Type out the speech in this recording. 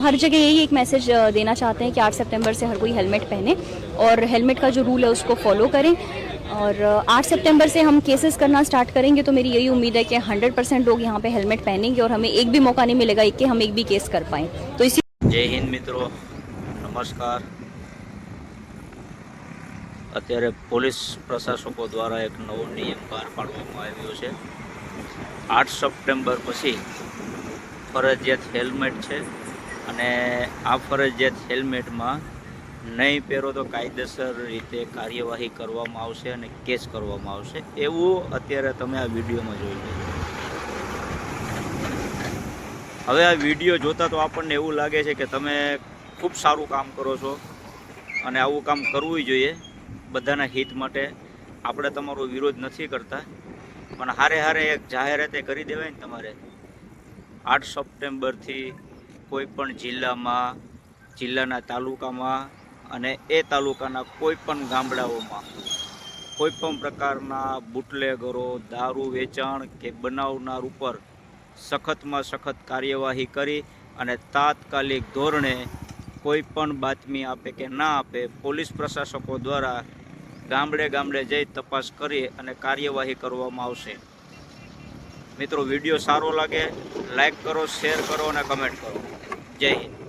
हर जगह यही एक मैसेज अ, देना चाहते हैं कि 8 सितंबर से हर कोई हेलमेट पहने और हेलमेट का जो रूल है उसको फॉलो करें और अ, 8 सितंबर से हम केसेस करना स्टार्ट करेंगे तो मेरी यही उम्मीद है कि 100 परसेंट लोग यहाँ पे हेलमेट पहनेंगे और हमें एक भी मौका नहीं मिलेगा एक कि हम एक भी केस कर पाएँ तो इसी જય હિન્દ મિત્રો નમસ્કાર અત્યારે પોલીસ પ્રશાસકો દ્વારા એક નવો નિયમ બહાર પાડવામાં આવ્યો છે આઠ સપ્ટેમ્બર પછી ફરજિયાત હેલ્મેટ છે અને આ ફરજિયાત હેલ્મેટમાં નહીં પહેરો તો કાયદેસર રીતે કાર્યવાહી કરવામાં આવશે અને કેસ કરવામાં આવશે. એવું અત્યારે તમે આ વિડીયોમાં જોઈ લો. હવે આ વીડિયો જોતા તો આપણને એવું લાગે છે કે તમે ખૂબ સારું કામ કરો છો અને આવું કામ કરવું જોઈએ બધાના હિત માટે. આપણે તમારો વિરોધ નથી કરતા. પણ હારે હારે એક જાહેરાતે કરી દેવાય ને તમારે. આઠ સપ્ટેમ્બરથી કોઈ પણ જિલ્લામાં, જિલ્લાના તાલુકામાં અને એ તાલુકાના કોઈ પણ ગામડાઓમાં કોઈ પણ પ્રકારના બુટલેગરો, દારૂ વેચાણ કે બનાવનાર ઉપર સખતમાં સખત કાર્યવાહી કરી અને તાત્કાલિક ધોરણે કોઈ પણ બાતમી આપે કે ના આપે પોલીસ પ્રશાસકો દ્વારા ગામડે ગામડે જઈ તપાસ કરી અને કાર્યવાહી કરવામાં આવશે. મિત્રો વીડિયો સારો લાગે લાઈક કરો શેર કરો અને કમેન્ટ કરો. જય હિન્દ.